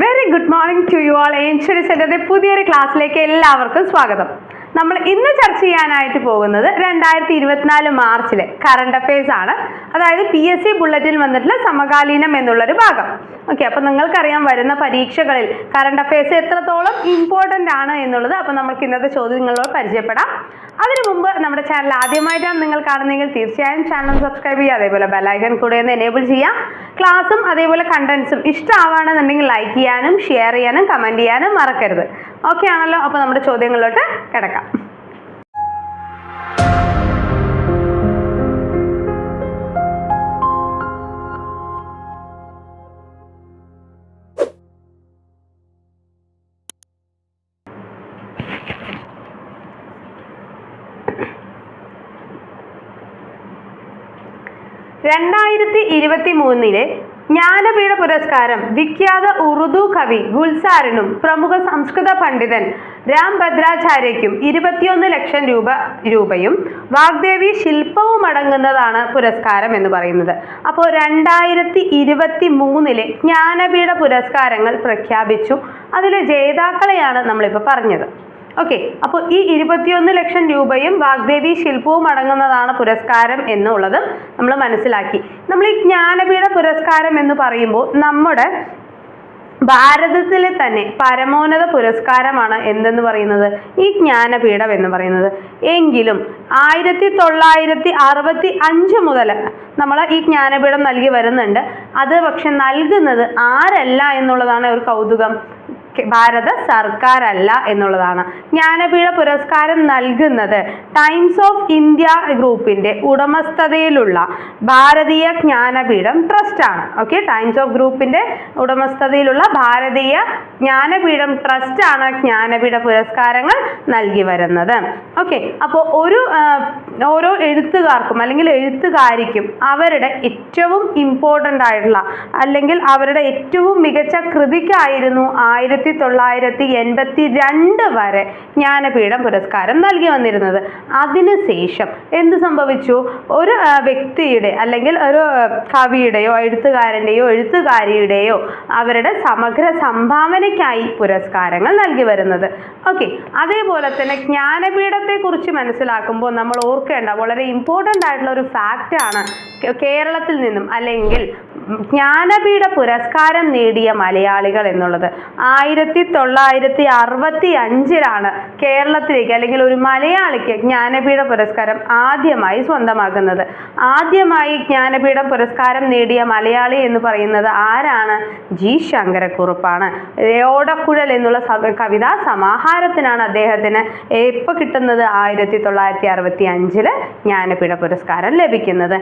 Very good morning to you all ancient സെന്ററിന്റെ പുതിയൊരു ക്ലാസ്സിലേക്ക് എല്ലാവർക്കും സ്വാഗതം. നമ്മൾ ഇന്ന് ചർച്ച ചെയ്യാനായിട്ട് പോകുന്നത് രണ്ടായിരത്തി ഇരുപത്തിനാല് മാർച്ചിലെ കറണ്ട് അഫയേഴ്സ് ആണ്. അതായത് പി എസ് സി ബുള്ളറ്റിൽ വന്നിട്ടുള്ള സമകാലീനം എന്നുള്ളൊരു ഭാഗം. ഓക്കെ അപ്പം നിങ്ങൾക്കറിയാം വരുന്ന പരീക്ഷകളിൽ കറണ്ട് അഫയേഴ്സ് എത്രത്തോളം ഇമ്പോർട്ടന്റ് ആണ് എന്നുള്ളത്. അപ്പം നമുക്ക് ഇന്നത്തെ ചോദ്യങ്ങളോട് പരിചയപ്പെടാം. അതിനു മുമ്പ് നമ്മുടെ ചാനൽ ആദ്യമായിട്ടാണ് നിങ്ങൾ കാണുന്നതെങ്കിൽ തീർച്ചയായും ചാനൽ സബ്സ്ക്രൈബ് ചെയ്യുക. അതേപോലെ ബെലൈക്കൺ കൂടെ ഒന്ന് എനേബിൾ ചെയ്യാം ക്ലാസ്സും അതേപോലെ കണ്ടൻസും ഇഷ്ടമാവാണെന്നുണ്ടെങ്കിൽ ലൈക്ക് ചെയ്യാനും ഷെയർ ചെയ്യാനും കമന്റ് ചെയ്യാനും മറക്കരുത്. ഓക്കെ ആണല്ലോ അപ്പോൾ നമ്മുടെ ചോദ്യങ്ങളിലോട്ട് കിടക്കാം. രണ്ടായിരത്തി ഇരുപത്തി മൂന്നിലെ ജ്ഞാനപീഠ പുരസ്കാരം വിഖ്യാത ഉറുദു കവി ഗുൽസാറിനും പ്രമുഖ സംസ്കൃത പണ്ഡിതൻ രാം ഭദ്രാചാര്യയ്ക്കും ഇരുപത്തിയൊന്ന് ലക്ഷം രൂപ രൂപയും വാഗ്ദേവി ശില്പവും അടങ്ങുന്നതാണ് പുരസ്കാരം എന്ന് പറയുന്നത്. അപ്പോൾ രണ്ടായിരത്തി ഇരുപത്തി മൂന്നിലെ ജ്ഞാനപീഠ പുരസ്കാരങ്ങൾ പ്രഖ്യാപിച്ചു. അതിലെ ജേതാക്കളെയാണ് നമ്മളിപ്പോൾ പറഞ്ഞത്. ഓക്കെ അപ്പോൾ ഈ ഇരുപത്തിയൊന്ന് ലക്ഷം രൂപയും വാഗ്ദേവി ശില്പവും അടങ്ങുന്നതാണ് പുരസ്കാരം എന്നുള്ളത് നമ്മൾ മനസ്സിലാക്കി. നമ്മൾ ഈ ജ്ഞാനപീഠ പുരസ്കാരം എന്ന് പറയുമ്പോൾ നമ്മുടെ ഭാരതത്തിലെ തന്നെ പരമോന്നത പുരസ്കാരമാണ് എന്തെന്ന് പറയുന്നത്? ഈ ജ്ഞാനപീഠം എന്ന് പറയുന്നത്. എങ്കിലും ആയിരത്തി തൊള്ളായിരത്തി അറുപത്തി അഞ്ച് മുതൽ നമ്മൾ ഈ ജ്ഞാനപീഠം നൽകി വരുന്നുണ്ട്. അത് പക്ഷെ നൽകുന്നത് ആരല്ല എന്നുള്ളതാണ് ഒരു കൗതുകം. ഭാരത സർക്കാരല്ല എന്നുള്ളതാണ്. ജ്ഞാനപീഠ പുരസ്കാരം നൽകുന്നത് ടൈംസ് ഓഫ് ഇന്ത്യ ഗ്രൂപ്പിന്റെ ഉടമസ്ഥതയിലുള്ള ഭാരതീയ ജ്ഞാനപീഠം ട്രസ്റ്റ് ആണ്. ഓക്കെ ടൈംസ് ഓഫ് ഗ്രൂപ്പിന്റെ ഉടമസ്ഥതയിലുള്ള ഭാരതീയ ജ്ഞാനപീഠം ട്രസ്റ്റ് ആണ് ജ്ഞാനപീഠ പുരസ്കാരങ്ങൾ നൽകി വരുന്നത്. ഓക്കെ അപ്പോൾ ഒരു ഓരോ എഴുത്തുകാർക്കും അല്ലെങ്കിൽ എഴുത്തുകാരിക്കും അവരുടെ ഏറ്റവും ഇമ്പോർട്ടന്റ് ആയിട്ടുള്ള അല്ലെങ്കിൽ അവരുടെ ഏറ്റവും മികച്ച കൃതിക്കായിരുന്നു ആയിരത്തി തൊള്ളായിരത്തി എൺപത്തി രണ്ട് വരെ ജ്ഞാനപീഠം പുരസ്കാരം നൽകി വന്നിരുന്നത്. അതിനുശേഷം എന്ത് സംഭവിച്ചു? ഒരു വ്യക്തിയുടെ അല്ലെങ്കിൽ ഒരു കവിയുടെയോ എഴുത്തുകാരന്റെയോ എഴുത്തുകാരിയുടെയോ അവരുടെ സമഗ്ര സംഭാവനയ്ക്കായി പുരസ്കാരങ്ങൾ നൽകി വരുന്നത്. ഓക്കെ അതേപോലെ തന്നെ ജ്ഞാനപീഠത്തെ കുറിച്ച് മനസ്സിലാക്കുമ്പോൾ നമ്മൾ ഓർക്കേണ്ട വളരെ ഇമ്പോർട്ടന്റ് ആയിട്ടുള്ള ഒരു ഫാക്റ്റാണ് കേരളത്തിൽ നിന്നും അല്ലെങ്കിൽ ജ്ഞാനപീഠ പുരസ്കാരം നേടിയ മലയാളികൾ എന്നുള്ളത് ആയിരത്തി തൊള്ളായിരത്തി അറുപത്തി അഞ്ചിലാണ് കേരളത്തിലേക്ക് അല്ലെങ്കിൽ ഒരു മലയാളിക്ക് ജ്ഞാനപീഠ പുരസ്കാരം ആദ്യമായി സ്വന്തമാക്കുന്നത്. ആദ്യമായി ജ്ഞാനപീഠ പുരസ്കാരം നേടിയ മലയാളി എന്ന് പറയുന്നത് ആരാണ്? ജി. ശങ്കരക്കുറുപ്പാണ്. ഓടക്കുഴൽ എന്നുള്ള കവിതാ സമാഹാരത്തിനാണ് അദ്ദേഹത്തിന് എപ്പോൾ കിട്ടുന്നത് ആയിരത്തി തൊള്ളായിരത്തി അറുപത്തി അഞ്ചിൽ ജ്ഞാനപീഠ പുരസ്കാരം ലഭിക്കുന്നത്.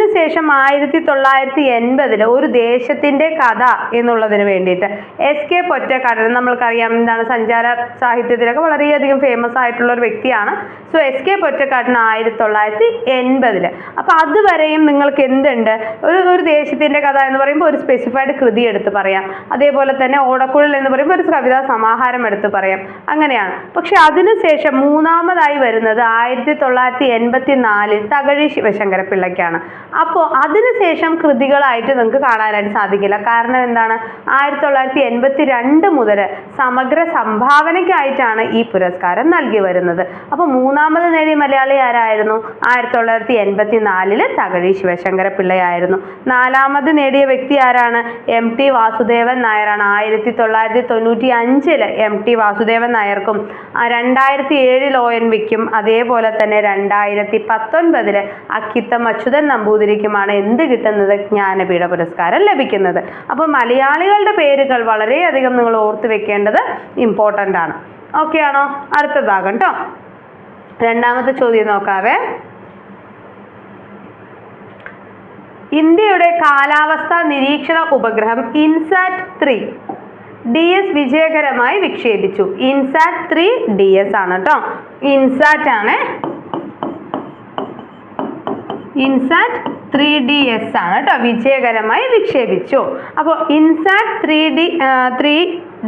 അതിനുശേഷം ആയിരത്തി തൊള്ളായിരത്തി എൺപതിൽ ഒരു ദേശത്തിന്റെ കഥ എന്നുള്ളതിന് വേണ്ടിയിട്ട് എസ് കെ പൊറ്റക്കാടൻ നമ്മൾക്കറിയാം എന്താണ് സഞ്ചാര സാഹിത്യത്തിലൊക്കെ വളരെയധികം ഫേമസ് ആയിട്ടുള്ള ഒരു വ്യക്തിയാണ്. സോ എസ് കെ പൊറ്റക്കാടൻ ആയിരത്തി തൊള്ളായിരത്തി എൺപതിൽ അപ്പോൾ അതുവരെയും നിങ്ങൾക്ക് എന്തുണ്ട്? ഒരു ഒരു ദേശത്തിന്റെ കഥ എന്ന് പറയുമ്പോൾ ഒരു സ്പെസിഫൈഡ് കൃതി എടുത്ത് പറയാം. അതേപോലെ തന്നെ ഓടക്കുഴൽ എന്ന് പറയുമ്പോൾ ഒരു കവിതാ സമാഹാരം എടുത്ത് പറയാം. അങ്ങനെയാണ്. പക്ഷെ അതിനുശേഷം മൂന്നാമതായി വരുന്നത് ആയിരത്തി തൊള്ളായിരത്തി എൺപത്തി നാലിൽ തകഴി ശിവശങ്കര പിള്ളയ്ക്കാണ് അപ്പോൾ അതിനുശേഷം കൃതികളായിട്ട് നിങ്ങൾക്ക് കാണാനായിട്ട് സാധിക്കില്ല. കാരണം എന്താണ്? ആയിരത്തി തൊള്ളായിരത്തി എൺപത്തി രണ്ട് മുതൽ സമഗ്ര സംഭാവനയ്ക്കായിട്ടാണ് ഈ പുരസ്കാരം നൽകി വരുന്നത്. അപ്പോൾ മൂന്നാമത് നേടിയ മലയാളി ആരായിരുന്നു? ആയിരത്തി തൊള്ളായിരത്തി എൺപത്തി നാലിൽ തകഴി ശിവശങ്കര പിള്ളയായിരുന്നു നാലാമത് നേടിയ വ്യക്തി ആരാണ്? എം ടി വാസുദേവൻ നായരാണ്. ആയിരത്തി തൊള്ളായിരത്തി തൊണ്ണൂറ്റി അഞ്ചിൽ എം ടി വാസുദേവൻ നായർക്കും രണ്ടായിരത്തി ഏഴിൽ ഒ എൻ വിക്കും അതേപോലെ തന്നെ രണ്ടായിരത്തി പത്തൊൻപതിൽ അക്കിത്തം അച്യുതൻ നമ്പൂതിരിക്കുമാണ് എന്ത് കിട്ടുന്നത്? ജ്ഞാനപീഠ പുരസ്കാരം ലഭിക്കുന്നത്. അപ്പോൾ മലയാളികളുടെ പേരുകൾ വളരെയധികം നിങ്ങൾ ഓർത്ത് വെക്കേണ്ടത് ഇമ്പോർട്ടന്റ് ആണ്. ഓക്കെ ആണോ? അടുത്തതാകും കേട്ടോ രണ്ടാമത്തെ ചോദ്യം നോക്കാവേ. ഇന്ത്യയുടെ കാലാവസ്ഥ നിരീക്ഷണ ഉപഗ്രഹം ഇൻസാറ്റ് ത്രീ ഡി എസ് വിജയകരമായി വിക്ഷേപിച്ചു. ഇൻസാറ്റ് ത്രീ ഡി എസ് ആണ് കേട്ടോ ഇൻസാറ്റ് ആണ് ഇൻസാറ്റ് ത്രീ ഡി എസ് ആണ് കേട്ടോ വിജയകരമായി വിക്ഷേപിച്ചു. അപ്പോൾ INSAT three D three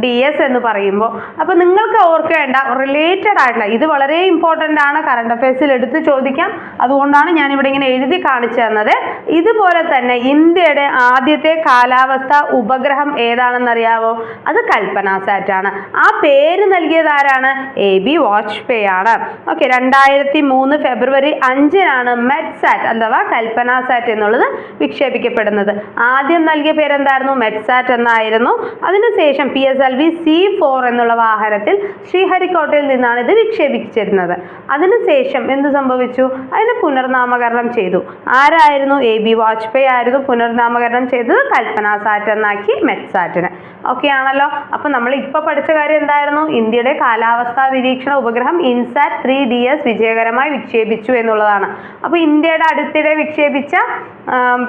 D S എന്ന് പറയുമ്പോൾ അപ്പോൾ നിങ്ങൾക്ക് ഓർക്കേണ്ട റിലേറ്റഡ് ആയിട്ടുള്ള ഇത് വളരെ ഇമ്പോർട്ടന്റ് ആണ് കറണ്ട് അഫയേഴ്സിൽ എടുത്ത് ചോദിക്കാം. അതുകൊണ്ടാണ് ഞാൻ ഇവിടെ ഇങ്ങനെ എഴുതി കാണിച്ചു തന്നത്. ഇതുപോലെ തന്നെ ഇന്ത്യയുടെ ആദ്യത്തെ കാലാവസ്ഥ ഉപഗ്രഹം ഏതാണെന്നറിയാവോ? അത് കൽപ്പന സാറ്റ് ആണ്. ആ പേര് നൽകിയത് ആരാണ്? എ ബി വാജ്പേയി ആണ്. ഓക്കെ രണ്ടായിരത്തി മൂന്ന് ഫെബ്രുവരി അഞ്ചിനാണ് മെറ്റ്സാറ്റ് അഥവാ കൽപ്പന സാറ്റ് എന്നുള്ളത് വിക്ഷേപിക്കപ്പെടുന്നത്. ആദ്യം നൽകിയ പേരെന്തായിരുന്നു? മെറ്റ്സാറ്റ് എന്നായിരുന്നു. അതിനുശേഷം P S L V C four എന്നുള്ള വാഹനത്തിൽ ശ്രീഹരിക്കോട്ടയിൽ നിന്നാണ് ഇത് വിക്ഷേപിച്ചിരുന്നത്. അതിനുശേഷം എന്ത് സംഭവിച്ചു? അതിനെ പുനർനാമകരണം ചെയ്തു. ആരായിരുന്നു? എ ബി വാജ്പേയി ആയിരുന്നു പുനർനാമകരണം ചെയ്തത് കൽപ്പന സാറ്റ് എന്നാക്കി മെറ്റ്സാറ്റിന് ഓക്കെ ആണല്ലോ. അപ്പൊ നമ്മൾ ഇപ്പൊ പഠിച്ച കാര്യം എന്തായിരുന്നു? ഇന്ത്യയുടെ കാലാവസ്ഥാ നിരീക്ഷണ ഉപഗ്രഹം ഇൻസാറ്റ് ത്രീ ഡി എസ് വിജയകരമായി വിക്ഷേപിച്ചു എന്നുള്ളതാണ്. അപ്പൊ ഇന്ത്യയുടെ അടുത്തിടെ വിക്ഷേപിച്ച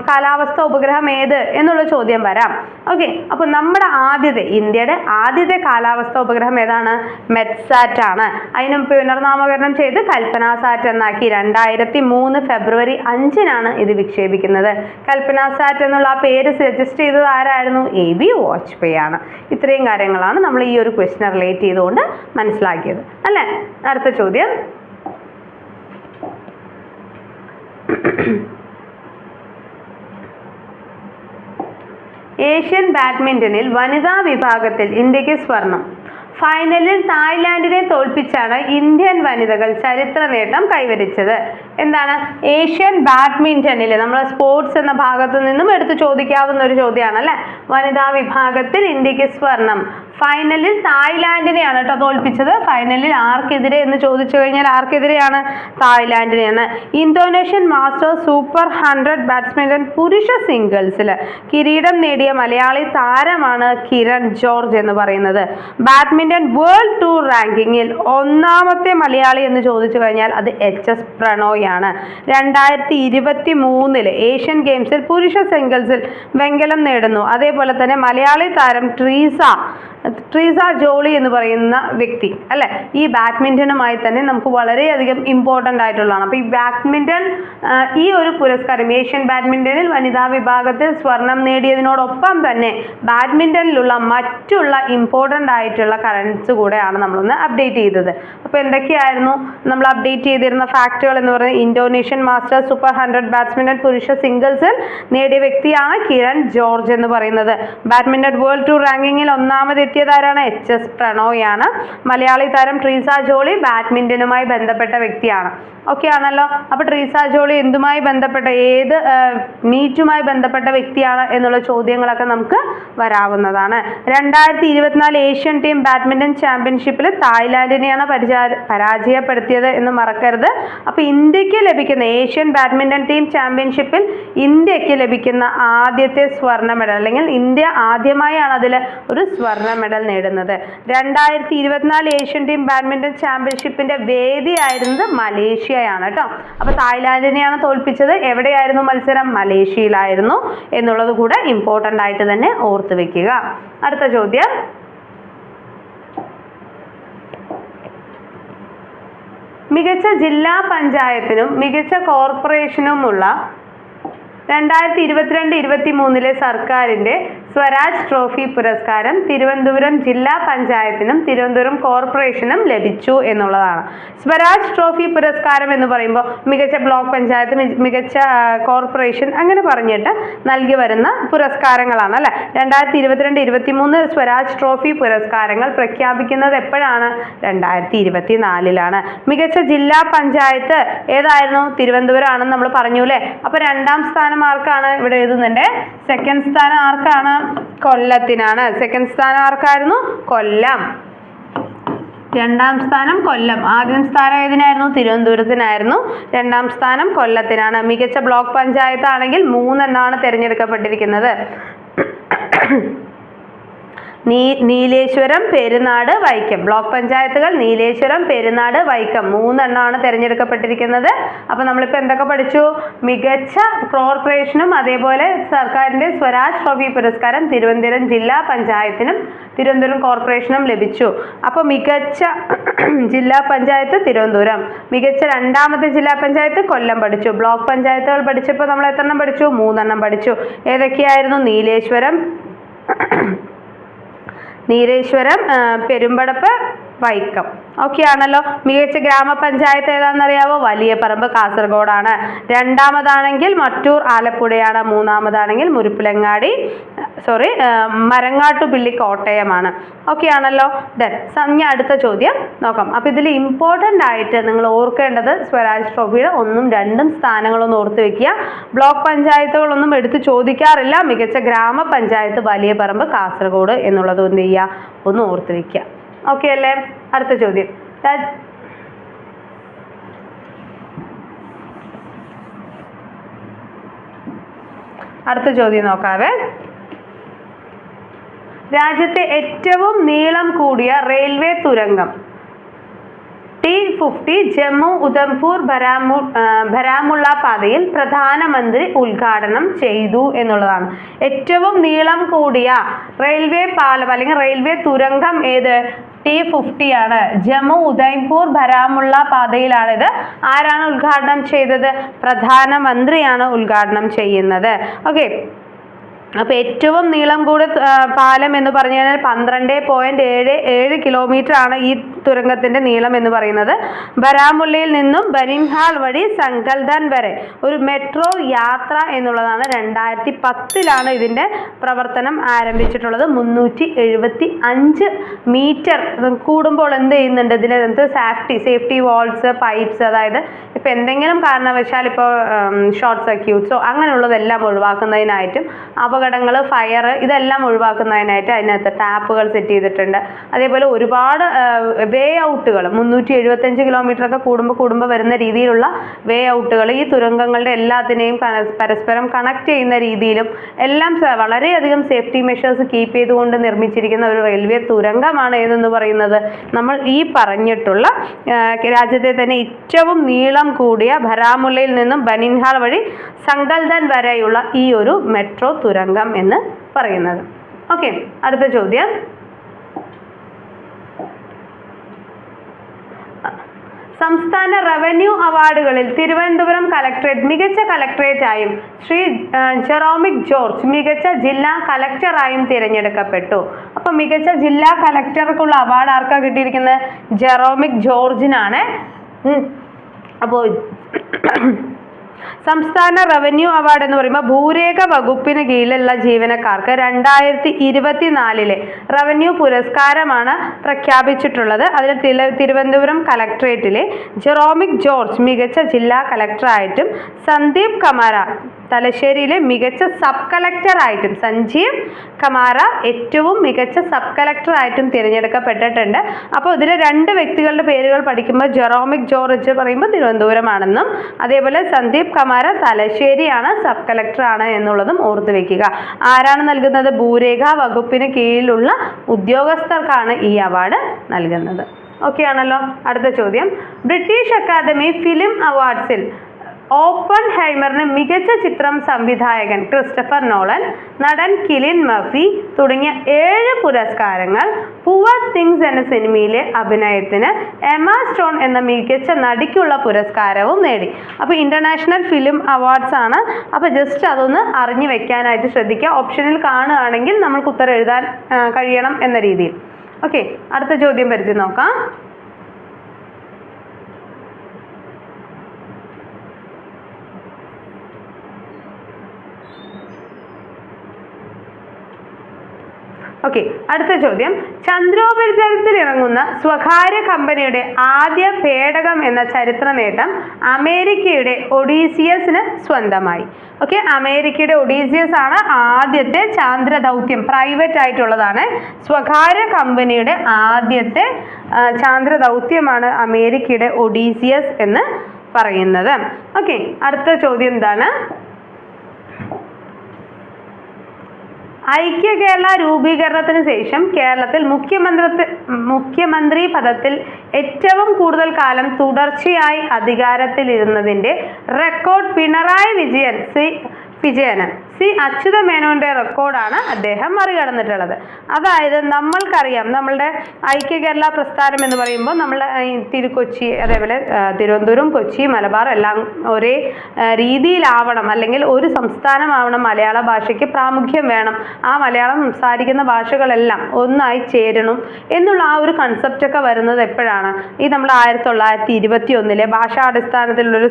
കാലാവസ്ഥ ഉപഗ്രഹം ഏത് എന്നുള്ള ചോദ്യം വരാം. ഓക്കെ അപ്പൊ നമ്മുടെ ആദ്യത്തെ ഇന്ത്യയുടെ ആദ്യത്തെ കാലാവസ്ഥ ഉപഗ്രഹം ഏതാണ്? മെറ്റ്സാറ്റ് ആണ്. അതിന് പുനർനാമകരണം ചെയ്ത് കൽപ്പനാസാറ്റ് എന്നാക്കി രണ്ടായിരത്തി മൂന്ന് ഫെബ്രുവരി അഞ്ചിനാണ് ഇത് വിക്ഷേപിക്കുന്നത്. കൽപ്പനാസാറ്റ് എന്നുള്ള ആ പേര് സജസ്റ്റ് ചെയ്തത് ആരായിരുന്നു? എ ബി വാജ്പേയി ആണ്. ഇത്രയും കാര്യങ്ങളാണ് നമ്മൾ ഈ ഒരു ക്വസ്റ്റിനെ റിലേറ്റ് ചെയ്തുകൊണ്ട് മനസ്സിലാക്കിയത്. അല്ലേ? അടുത്ത ചോദ്യം. ഏഷ്യൻ ബാഡ്മിന്റണിൽ വനിതാ വിഭാഗത്തിൽ ഇന്ത്യയ്ക്ക് സ്വർണം. ഫൈനലിൽ തായ്ലാന്റിനെ തോൽപ്പിച്ചാണ് ഇന്ത്യൻ വനിതകൾ ചരിത്ര നേട്ടം കൈവരിച്ചത്. എന്താണ്? ഏഷ്യൻ ബാഡ്മിന്റണിൽ നമ്മൾ സ്പോർട്സ് എന്ന ഭാഗത്തു നിന്നും എടുത്ത് ചോദിക്കാവുന്ന ഒരു ചോദ്യമാണ് അല്ലെ വനിതാ വിഭാഗത്തിൽ ഇന്ത്യയ്ക്ക് സ്വർണം. ഫൈനലിൽ തായ്ലാന്റിനെയാണ് കേട്ടോ തോൽപ്പിച്ചത്. ഫൈനലിൽ ആർക്കെതിരെ എന്ന് ചോദിച്ചു കഴിഞ്ഞാൽ ആർക്കെതിരെയാണ് തായ്ലാന്റിനെയാണ് Indonesian masters super hundred batsman പുരുഷ സിംഗിൾസിൽ കിരീടം നേടിയ മലയാളി താരമാണ് കിരൺ ജോർജ് എന്ന് പറയുന്നത്. ബാഡ്മിന്റൺ വേൾഡ് ടൂർ റാങ്കിങ്ങിൽ ഒന്നാമത്തെ മലയാളി എന്ന് ചോദിച്ചു കഴിഞ്ഞാൽ അത് എച്ച് എസ് പ്രണോയ് ആണ് രണ്ടായിരത്തി ഇരുപത്തി മൂന്നിൽ ഏഷ്യൻ ഗെയിംസിൽ പുരുഷ സിംഗിൾസിൽ വെങ്കലം നേടുന്നു. അതേപോലെ തന്നെ മലയാളി താരം ട്രീസ ട്രീസ ജോളി എന്ന് പറയുന്ന വ്യക്തി അല്ലെ? ഈ ബാഡ്മിന്റണുമായി തന്നെ നമുക്ക് വളരെയധികം ഇമ്പോർട്ടന്റ് ആയിട്ടുള്ളതാണ്. അപ്പോൾ ഈ ബാഡ്മിന്റൺ ഈ ഒരു പുരസ്കാരം ഏഷ്യൻ ബാഡ്മിന്റണിൽ വനിതാ വിഭാഗത്തിൽ സ്വർണം നേടിയതിനോടൊപ്പം തന്നെ ബാഡ്മിന്റണിലുള്ള മറ്റുള്ള ഇമ്പോർട്ടന്റ് ആയിട്ടുള്ള കറൻസ് കൂടെയാണ് നമ്മളൊന്ന് അപ്ഡേറ്റ് ചെയ്തത്. അപ്പോൾ എന്തൊക്കെയായിരുന്നു? നമ്മൾ അപ്ഡേറ്റ് ചെയ്തിരുന്ന ഫാക്റ്റുകൾ എന്ന് പറയുന്നത് Indonesian master super hundred badminton പുരുഷ സിംഗിൾസിൽ നേടിയ വ്യക്തിയാണ് കിരൺ ജോർജ് എന്ന് പറയുന്നത്. ബാഡ്മിന്റൺ വേൾഡ് ടൂർ റാങ്കിങ്ങിൽ ഒന്നാമത് എത്തിയതാരാണ് എച്ച് എസ് പ്രണോയ് ആണ് മലയാളി താരം ട്രീസ ജോളി ബാഡ്മിന്റനുമായി ബന്ധപ്പെട്ട വ്യക്തിയാണ്. ഓക്കെ ആണല്ലോ. അപ്പോൾ ട്രീസ ജോളി എന്തുമായി ബന്ധപ്പെട്ട ഏത് മീറ്റുമായി ബന്ധപ്പെട്ട വ്യക്തിയാണ് എന്നുള്ള ചോദ്യങ്ങളൊക്കെ നമുക്ക് വരാവുന്നതാണ്. രണ്ടായിരത്തി ഇരുപത്തിനാല് ഏഷ്യൻ ടീം ബാഡ്മിന്റൺ ചാമ്പ്യൻഷിപ്പിൽ തായ്ലാൻഡിനെയാണ് പരിചാ പരാജയപ്പെടുത്തിയത് എന്ന് മറക്കരുത്. അപ്പോൾ ഇന്ത്യയ്ക്ക് ലഭിക്കുന്ന ഏഷ്യൻ ബാഡ്മിന്റൺ ടീം ചാമ്പ്യൻഷിപ്പിൽ ഇന്ത്യയ്ക്ക് ലഭിക്കുന്ന ആദ്യത്തെ സ്വർണ മെഡൽ അല്ലെങ്കിൽ ഇന്ത്യ ആദ്യമായാണ് അതിൽ ഒരു സ്വർണ മെഡൽ നേടുന്നത്. രണ്ടായിരത്തി ഇരുപത്തിനാല് ഏഷ്യൻ ടീം ബാഡ്മിന്റൺ ചാമ്പ്യൻഷിപ്പിന്റെ വേദിയായിരുന്നത് മലേഷ്യയാണ് കേട്ടോ. അപ്പോൾ തായ്ലാൻഡിനെയാണ് തോൽപ്പിച്ചത്. എവിടെയായിരുന്നു മത്സരം? മലേഷ്യയിലായിരുന്നു. എന്നുള്ളത് കൂടെ ഇമ്പോർട്ടന്റ് ആയിട്ട് തന്നെ ഓർത്ത് വെക്കുക. അടുത്ത ചോദ്യം. മികച്ച ജില്ലാ പഞ്ചായത്തിനും മികച്ച കോർപ്പറേഷനുമുള്ള രണ്ടായിരത്തി ഇരുപത്തിരണ്ട് ഇരുപത്തി മൂന്നിലെ സർക്കാരിന്റെ സ്വരാജ് ട്രോഫി പുരസ്കാരം തിരുവനന്തപുരം ജില്ലാ പഞ്ചായത്തിനും തിരുവനന്തപുരം കോർപ്പറേഷനും ലഭിച്ചു എന്നുള്ളതാണ്. സ്വരാജ് ട്രോഫി പുരസ്കാരം എന്ന് പറയുമ്പോൾ മികച്ച ബ്ലോക്ക് പഞ്ചായത്ത് മികച്ച കോർപ്പറേഷൻ അങ്ങനെ പറഞ്ഞിട്ട് നൽകി വരുന്ന പുരസ്കാരങ്ങളാണ് അല്ലെ? രണ്ടായിരത്തി ഇരുപത്തിരണ്ട് ഇരുപത്തി മൂന്ന് സ്വരാജ് ട്രോഫി പുരസ്കാരങ്ങൾ പ്രഖ്യാപിക്കുന്നത് എപ്പോഴാണ്? രണ്ടായിരത്തി ഇരുപത്തി നാലിലാണ് മികച്ച ജില്ലാ പഞ്ചായത്ത് ഏതായിരുന്നു? തിരുവനന്തപുരം ആണെന്ന് നമ്മൾ പറഞ്ഞു അല്ലേ അപ്പൊ രണ്ടാം സ്ഥാനം ആർക്കാണ് ഇവിടെ എഴുതുന്നുണ്ട്? സെക്കൻഡ് സ്ഥാനം ആർക്കാണ്? കൊല്ലത്തിനാണ്. സെക്കൻഡ് സ്ഥാനം ആർക്കായിരുന്നു? കൊല്ലം. രണ്ടാം സ്ഥാനം കൊല്ലം. ആദ്യം സ്ഥാനം ഏതിനായിരുന്നു? തിരുവനന്തപുരത്തിനായിരുന്നു. രണ്ടാം സ്ഥാനം കൊല്ലത്തിനാണ്. മികച്ച ബ്ലോക്ക് പഞ്ചായത്താണെങ്കിൽ മൂന്നെണ്ണമാണ് തിരഞ്ഞെടുക്കപ്പെട്ടിരിക്കുന്നത്. നീ നീലേശ്വരം പെരുന്നാട് വൈക്കം. ബ്ലോക്ക് പഞ്ചായത്തുകൾ നീലേശ്വരം പെരുന്നാട് വൈക്കം. മൂന്നെണ്ണമാണ് തിരഞ്ഞെടുക്കപ്പെട്ടിരിക്കുന്നത്. അപ്പോൾ നമ്മളിപ്പോൾ എന്തൊക്കെ പഠിച്ചു? മികച്ച കോർപ്പറേഷനും അതേപോലെ സർക്കാരിന്റെ സ്വരാജ് ട്രോഫി പുരസ്കാരം തിരുവനന്തപുരം ജില്ലാ പഞ്ചായത്തിനും തിരുവനന്തപുരം കോർപ്പറേഷനും ലഭിച്ചു. അപ്പോൾ മികച്ച ജില്ലാ പഞ്ചായത്ത് തിരുവനന്തപുരം. മികച്ച രണ്ടാമത്തെ ജില്ലാ പഞ്ചായത്ത് കൊല്ലം പഠിച്ചു. ബ്ലോക്ക് പഞ്ചായത്തുകൾ പഠിച്ചപ്പോൾ നമ്മൾ എത്ര എണ്ണം പഠിച്ചു? മൂന്നെണ്ണം പഠിച്ചു. ഏതൊക്കെയായിരുന്നു? നീലേശ്വരം നീരേശ്വരം പെരുമ്പടപ്പ് വൈക്കം. ഓക്കെ ആണല്ലോ മികച്ച ഗ്രാമപഞ്ചായത്ത് ഏതാണെന്നറിയാവോ? വലിയ പറമ്പ് കാസർഗോഡാണ്. രണ്ടാമതാണെങ്കിൽ മറ്റൂർ ആലപ്പുഴയാണ്. മൂന്നാമതാണെങ്കിൽ മുരുപ്പിലങ്ങാടി സോറി മരങ്ങാട്ടുപിള്ളി കോട്ടയമാണ്. ഓക്കെ ആണല്ലോ ദെൻ ഇനി അടുത്ത ചോദ്യം നോക്കാം. അപ്പോൾ ഇതിൽ ഇമ്പോർട്ടന്റ് ആയിട്ട് നിങ്ങൾ ഓർക്കേണ്ടത് സ്വരാജ് ട്രോഫിയുടെ ഒന്നും രണ്ടും സ്ഥാനങ്ങളൊന്നും ഓർത്ത് വെക്കുക. ബ്ലോക്ക് പഞ്ചായത്തുകളൊന്നും എടുത്ത് ചോദിക്കാറില്ല. മികച്ച ഗ്രാമപഞ്ചായത്ത് വലിയ പറമ്പ് കാസർഗോഡ് എന്നുള്ളത് എന്ത് ചെയ്യുക? ഒന്ന് ഓർത്ത് വെക്കുക. ഓക്കെ അല്ലേ? അടുത്ത ചോദ്യം. അടുത്ത ചോദ്യം നോക്കാവേ. രാജ്യത്തെ ഏറ്റവും നീളം കൂടിയ റെയിൽവേ തുരങ്കം. ടി ഫിഫ്റ്റി ജമ്മു ഉധംപൂർ ബരാമു ബരാമുള്ള പാതയിൽ പ്രധാനമന്ത്രി ഉദ്ഘാടനം ചെയ്തു എന്നുള്ളതാണ്. ഏറ്റവും നീളം കൂടിയ റെയിൽവേ പാലം അല്ലെങ്കിൽ റെയിൽവേ തുരങ്കം ഏത്? ടി ഫിഫ്റ്റി ആണ്. ജമ്മു ഉദയ്പൂർ ബരാമുള്ള പാതയിലാണിത്. ആരാണ് ഉദ്ഘാടനം ചെയ്തത്? പ്രധാനമന്ത്രിയാണ് ഉദ്ഘാടനം ചെയ്യുന്നത്. ഓക്കെ അപ്പോൾ ഏറ്റവും നീളം കൂടിയ പാലം എന്ന് പറഞ്ഞു കഴിഞ്ഞാൽ പന്ത്രണ്ട് പോയിന്റ് ഏഴ് ഏഴ് കിലോമീറ്റർ ആണ് ഈ തുരങ്കത്തിന്റെ നീളം എന്ന് പറയുന്നത്. ബരാമുള്ളയിൽ നിന്നും ബനിൻഹാൾ വഴി സങ്കൽദാൻ വരെ ഒരു മെട്രോ യാത്ര എന്നുള്ളതാണ്. രണ്ടായിരത്തി പത്തിലാണ് ഇതിന്റെ പ്രവർത്തനം ആരംഭിച്ചിട്ടുള്ളത്. മുന്നൂറ്റി എഴുപത്തി അഞ്ച് മീറ്റർ കൂടുമ്പോൾ എന്ത് ചെയ്യുന്നുണ്ട്? ഇതിനകത്ത് സേഫ്റ്റി സേഫ്റ്റി വാൾസ് പൈപ്സ് അതായത് ഇപ്പം എന്തെങ്കിലും കാരണവശാൽ ഇപ്പോൾ ഷോർട്ട് സർക്യൂട്ട്സോ അങ്ങനെയുള്ളതെല്ലാം ഒഴിവാക്കുന്നതിനായിട്ടും അപകടങ്ങൾ ഫയർ ഇതെല്ലാം ഒഴിവാക്കുന്നതിനായിട്ട് അതിനകത്ത് ടാപ്പുകൾ സെറ്റ് ചെയ്തിട്ടുണ്ട്. അതേപോലെ ഒരുപാട് വേ ഔട്ടുകൾ മുന്നൂറ്റി എഴുപത്തഞ്ച് കിലോമീറ്റർ ഒക്കെ കൂടുമ്പോൾ കൂടുമ്പോൾ വരുന്ന രീതിയിലുള്ള വേ ഔട്ടുകൾ ഈ തുരങ്കങ്ങളുടെ എല്ലാത്തിനെയും പരസ്പരം കണക്ട് ചെയ്യുന്ന രീതിയിലും എല്ലാം വളരെയധികം സേഫ്റ്റി മെഷേഴ്സ് കീപ്പ് ചെയ്തുകൊണ്ട് നിർമ്മിച്ചിരിക്കുന്ന ഒരു റെയിൽവേ തുരങ്കമാണ് ഏതെന്ന് പറയുന്നത്. നമ്മൾ ഈ പറഞ്ഞിട്ടുള്ള രാജ്യത്തെ തന്നെ ഏറ്റവും നീളം കൂടിയ ബരാമുള്ളയിൽ നിന്നും ബനിൻഹാൾ വഴി സങ്കൽദൻ വരെയുള്ള ഈ ഒരു മെട്രോ തുരങ്കം. എന്ന് പറയുന്നത്. ഓക്കെ അടുത്ത ചോദ്യം. സംസ്ഥാന റവന്യൂ അവാർഡുകളിൽ തിരുവനന്തപുരം കലക്ടറേറ്റ് മികച്ച കലക്ടറേറ്റായും ശ്രീ ജെറോമിക് ജോർജ് മികച്ച ജില്ലാ കലക്ടറായും തിരഞ്ഞെടുക്കപ്പെട്ടു. അപ്പൊ മികച്ച ജില്ലാ കലക്ടർക്കുള്ള അവാർഡ് ആർക്കാ കിട്ടിയിരിക്കുന്നത്? ജെറോമിക് ജോർജിനാണ്. അപ്പോ അപ്പോൾ സംസ്ഥാന റവന്യൂ അവാർഡ് എന്ന് പറയുമ്പോൾ ഭൂരേഖ വകുപ്പിന് കീഴിലുള്ള ജീവനക്കാർക്ക് രണ്ടായിരത്തി ഇരുപത്തിനാലിലെ റവന്യൂ പുരസ്കാരമാണ് പ്രഖ്യാപിച്ചിട്ടുള്ളത്. അതിൽ തിരുവനന്തപുരം കലക്ട്രേറ്റിലെ ജെറോമിക് ജോർജ് മികച്ച ജില്ലാ കലക്ടറായിട്ടും സന്ദീപ് കമാര തലശ്ശേരിയിലെ മികച്ച സബ് കളക്ടറായിട്ടും സഞ്ജീവ് കമാര ഏറ്റവും മികച്ച സബ് കളക്ടറായിട്ടും തിരഞ്ഞെടുക്കപ്പെട്ടിട്ടുണ്ട്. അപ്പോൾ ഇതിൽ രണ്ട് വ്യക്തികളുടെ പേരുകൾ പഠിക്കുമ്പോൾ ജെറോമിക് ജോർജ് പറയുമ്പോൾ തിരുവനന്തപുരമാണെന്നും അതേപോലെ സന്ദീപ് കമാര തലശ്ശേരിയാണ് സബ് കളക്ടറാണ് എന്നുള്ളതും ഓർത്തു വെക്കുക. ആരാണ് നൽകുന്നത്? ഭൂരേഖ വകുപ്പിന് കീഴിലുള്ള ഉദ്യോഗസ്ഥർക്കാണ് ഈ അവാർഡ് നൽകുന്നത്. ഓക്കെ ആണല്ലോ അടുത്ത ചോദ്യം. ബ്രിട്ടീഷ് അക്കാദമി ഫിലിം അവാർഡ്സിൽ ഓപ്പൺ ഹൈമറിന് മികച്ച ചിത്രം സംവിധായകൻ ക്രിസ്റ്റഫർ നോളൻ നടൻ കിലിൻ മഫി തുടങ്ങിയ ഏഴ് പുരസ്കാരങ്ങൾ പുവർ തിങ്സ് എന്ന സിനിമയിലെ അഭിനയത്തിന് എമ സ്റ്റോൺ എന്ന മികച്ച നടിക്കുള്ള പുരസ്കാരവും നേടി. അപ്പോൾ ഇന്റർനാഷണൽ ഫിലിം അവാർഡ്സ് ആണ്. അപ്പോൾ ജസ്റ്റ് അതൊന്ന് അറിഞ്ഞു വെക്കാനായിട്ട് ശ്രദ്ധിക്കുക. ഓപ്ഷനിൽ കാണുകയാണെങ്കിൽ നമുക്ക് ഉത്തരം എഴുതാൻ കഴിയണം എന്ന രീതിയിൽ. ഓക്കെ അടുത്ത ചോദ്യം പരിചയം നോക്കാം. ഓക്കെ അടുത്ത ചോദ്യം. ചന്ദ്രോപരിതലത്തിൽ ഇറങ്ങുന്ന സ്വകാര്യ കമ്പനിയുടെ ആദ്യ പേടകം എന്ന ചരിത്ര നേട്ടം അമേരിക്കയുടെ ഒഡീസിയസിന് സ്വന്തമായി. ഓക്കെ അമേരിക്കയുടെ ഒഡീസിയസ് ആണ് ആദ്യത്തെ ചാന്ദ്ര ദൗത്യം പ്രൈവറ്റ് ആയിട്ടുള്ളതാണ്. സ്വകാര്യ കമ്പനിയുടെ ആദ്യത്തെ ചാന്ദ്ര ദൗത്യമാണ് അമേരിക്കയുടെ ഒഡീസിയസ് എന്ന് പറയുന്നത്. ഓക്കെ അടുത്ത ചോദ്യം എന്താണ്? ഐക്യ കേരള രൂപീകരണത്തിന് ശേഷം കേരളത്തിൽ മുഖ്യമന്ത്രി മുഖ്യമന്ത്രി പദത്തിൽ ഏറ്റവും കൂടുതൽ കാലം തുടർച്ചയായി അധികാരത്തിലിരുന്നതിന്റെ റെക്കോർഡ് പിണറായി വിജയൻ സി വിജയന്. സി അച്യുത മേനോന്റെ റെക്കോർഡാണ് അദ്ദേഹം മറികടന്നിട്ടുള്ളത്. അതായത് നമ്മൾക്കറിയാം നമ്മളുടെ ഐക്യ കേരള പ്രസ്ഥാനം എന്ന് പറയുമ്പോൾ നമ്മൾ തിരുക്കൊച്ചി അതേപോലെ തിരുവനന്തപുരം കൊച്ചി മലബാർ എല്ലാം ഒരേ രീതിയിലാവണം. അല്ലെങ്കിൽ ഒരു സംസ്ഥാനമാവണം മലയാള ഭാഷയ്ക്ക് പ്രാമുഖ്യം വേണം. ആ മലയാളം സംസാരിക്കുന്ന ഭാഷകളെല്ലാം ഒന്നായി ചേരണം എന്നുള്ള ആ ഒരു കൺസെപ്റ്റൊക്കെ വരുന്നത് എപ്പോഴാണ്? ഈ നമ്മൾ ആയിരത്തി തൊള്ളായിരത്തി ഇരുപത്തി ഒന്നിലെ ഭാഷാടിസ്ഥാനത്തിലുള്ളൊരു